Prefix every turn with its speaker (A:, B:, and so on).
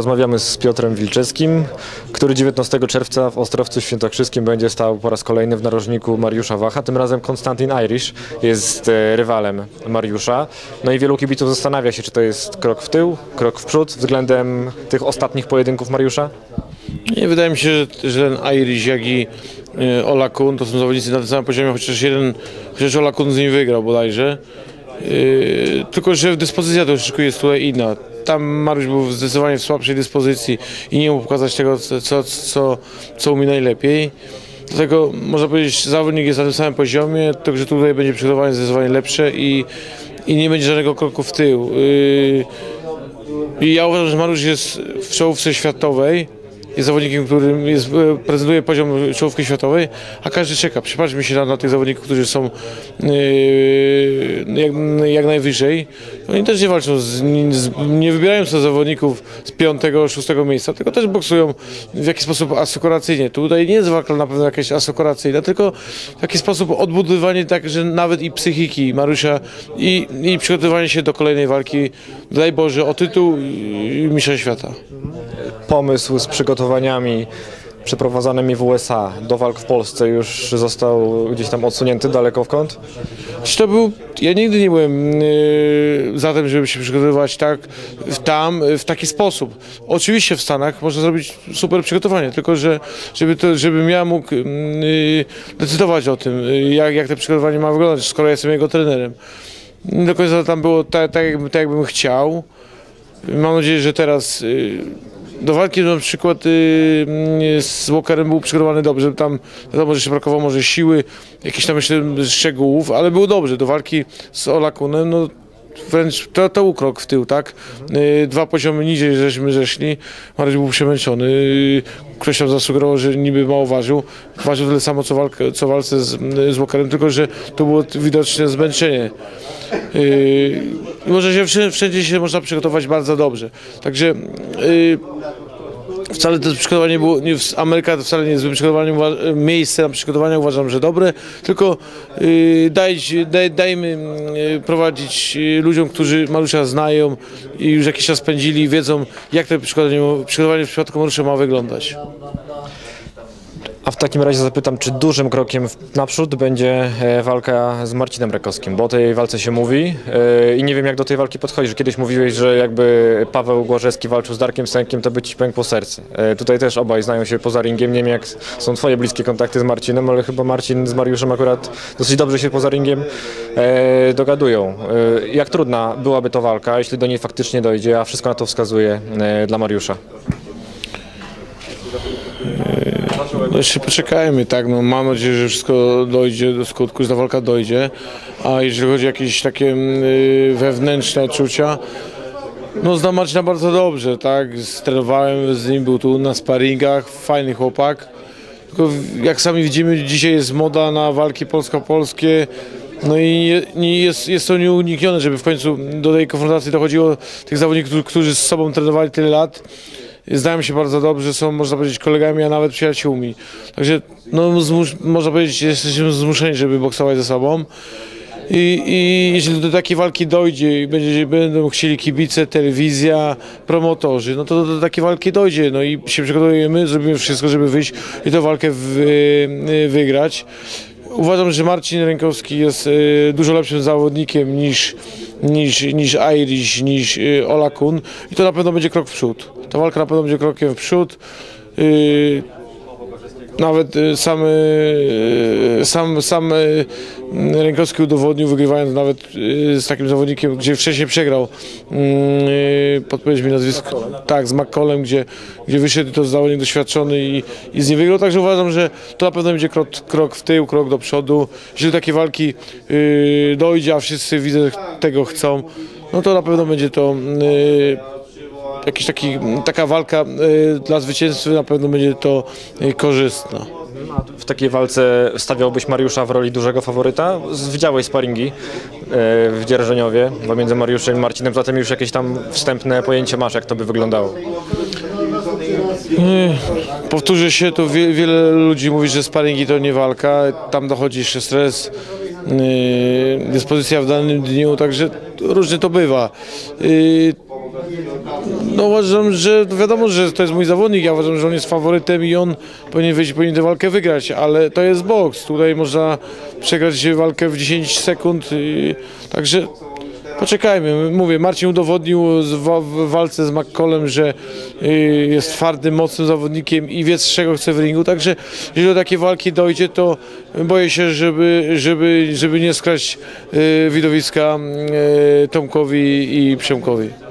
A: Rozmawiamy z Piotrem Wilczewskim, który 19 czerwca w Ostrowcu Świętokrzyskim będzie stał po raz kolejny w narożniku Mariusza Wacha. Tym razem Konstantin Irish jest e, rywalem Mariusza. No i wielu kibiców zastanawia się, czy to jest krok w tył, krok w przód względem tych ostatnich pojedynków Mariusza?
B: Nie, wydaje mi się, że, że ten Irish, jak i y, Olakun to są zawodnicy na tym samym poziomie, chociaż jeden, chociaż Olakun z nim wygrał bodajże. Yy, tylko, że dyspozycja troszeczkę jest tutaj inna. Tam Mariusz był zdecydowanie w słabszej dyspozycji i nie mógł pokazać tego, co, co, co umie najlepiej. Dlatego można powiedzieć, zawodnik jest na tym samym poziomie, tylko że tutaj będzie przygotowanie zdecydowanie lepsze i, i nie będzie żadnego kroku w tył. Yy, i ja uważam, że Mariusz jest w czołówce światowej. Jest zawodnikiem, który jest, e, prezentuje poziom czołówki światowej, a każdy czeka. Przypatrzmy się na, na tych zawodników, którzy są yy, jak, jak najwyżej. Oni też nie walczą, z, z, nie wybierają sobie zawodników z piątego, szóstego miejsca, tylko też boksują w jakiś sposób asekuracyjnie. Tutaj nie jest walka na pewno jakaś asekuracyjna, tylko w jakiś sposób odbudowywanie także nawet i psychiki Mariusza i, i przygotowanie się do kolejnej walki, daj Boże, o tytuł mistrza świata.
A: Pomysł z przygotowaniami przeprowadzanymi w USA do walk w Polsce już został gdzieś tam odsunięty daleko w kąt?
B: To był, ja nigdy nie byłem yy, za tym, żeby się przygotowywać tak, w, tam, w taki sposób. Oczywiście w Stanach można zrobić super przygotowanie, tylko że żeby, to, żebym ja mógł yy, decydować o tym, yy, jak, jak to przygotowanie ma wyglądać, skoro jestem jego trenerem. Nie do końca tam było tak, tak, jakby- tak jakbym chciał. Mam nadzieję, że teraz yy, do walki na przykład yy, yy, z Walkerem był przygotowany dobrze. Tam wiadomo, że jeszcze brakowało może siły, jakichś tam jeszcze szczegółów, ale było dobrze. Do walki z Olakunem, no wręcz to, to był krok w tył, tak? Yy, dwa poziomy niżej żeśmy zeszli. Mariusz był przemęczony. Yy, ktoś tam zasugerował, że niby mało ważył. Ważył tyle samo co, walkę, co walce z, z Walkerem, tylko że to było widoczne zmęczenie. Może się wszędzie, się można przygotować bardzo dobrze. Także yy, wcale to przygotowanie było, nie, Ameryka to wcale nie jest złym przygotowaniem, miejsce na przygotowanie uważam, że dobre, tylko yy, dajć, daj, dajmy yy, prowadzić yy, ludziom, którzy Mariusza znają i już jakiś czas spędzili, wiedzą jak to przygotowanie, przygotowanie w przypadku Mariusza ma wyglądać.
A: A w takim razie zapytam, czy dużym krokiem naprzód będzie e, walka z Marcinem Rakowskim, bo o tej walce się mówi e, i nie wiem jak do tej walki podchodzisz. Kiedyś mówiłeś, że jakby Paweł Głażewski walczył z Darkiem Sękiem, to by ci pękło serce. E, Tutaj też obaj znają się poza ringiem, nie wiem jak są twoje bliskie kontakty z Marcinem, ale chyba Marcin z Mariuszem akurat dosyć dobrze się poza ringiem dogadują. Jak trudna byłaby to walka, jeśli do niej faktycznie dojdzie, a wszystko na to wskazuje dla Mariusza?
B: No jeszcze poczekajmy, tak, no mam nadzieję, że wszystko dojdzie do skutku, że ta walka dojdzie, a jeżeli chodzi o jakieś takie y, wewnętrzne odczucia, no znam Marcina bardzo dobrze, tak, trenowałem z nim, był tu na sparingach, fajny chłopak, tylko jak sami widzimy, dzisiaj jest moda na walki polsko-polskie, no i nie jest, jest to nieuniknione, żeby w końcu do tej konfrontacji dochodziło tych zawodników, którzy- z sobą trenowali tyle lat, znają się bardzo dobrze, są można powiedzieć kolegami, a nawet przyjaciółmi. Także no, można powiedzieć, jesteśmy zmuszeni, żeby boksować ze sobą. I, I jeśli do takiej walki dojdzie i będzie, będą chcieli kibice, telewizja, promotorzy, no to do takiej walki dojdzie. No i się przygotujemy, zrobimy wszystko, żeby wyjść i tę walkę wy, wygrać. Uważam, że Marcin Rękowski jest y, dużo lepszym zawodnikiem niż, niż, niż Irish, niż y, Ola Kun i to na pewno będzie krok w przód. Ta walka na pewno będzie krokiem w przód. Nawet y, sam, y, sam, sam y, Rękowski udowodnił, wygrywając nawet z takim zawodnikiem, gdzie wcześniej przegrał, y, podpowiedź mi nazwisko, tak, z McCollem, gdzie, gdzie wyszedł to zawodnik doświadczony i, i z nim wygrał, także uważam, że to na pewno będzie krok, krok w tył, krok do przodu. Jeśli do takiej walki dojdzie, a wszyscy widzę tego chcą, no to na pewno będzie to jakiś taki, taka walka y, dla zwycięzcy na pewno będzie to y, korzystna.
A: W takiej walce stawiałbyś Mariusza w roli dużego faworyta? Widziałeś sparingi e, w Dzierżoniowie pomiędzy Mariuszem i Marcinem, zatem już jakieś tam wstępne pojęcie masz, jak to by wyglądało.
B: Powtórzę się, to wie, wiele ludzi mówi, że sparingi to nie walka, tam dochodzi jeszcze stres, dyspozycja w danym dniu, także różnie to bywa. No uważam, że wiadomo, że to jest mój zawodnik, ja uważam, że on jest faworytem i on powinien wyjść, powinien tę walkę wygrać, ale to jest boks, tutaj można przegrać walkę w 10 sekund, także poczekajmy. Mówię, Marcin udowodnił w walce z McCollem, że y, jest twardym, mocnym zawodnikiem i wie z czego chce w ringu, także jeżeli do takiej walki dojdzie, to boję się, żeby, żeby, żeby nie skraść y, widowiska y, Tomkowi i Przemkowi.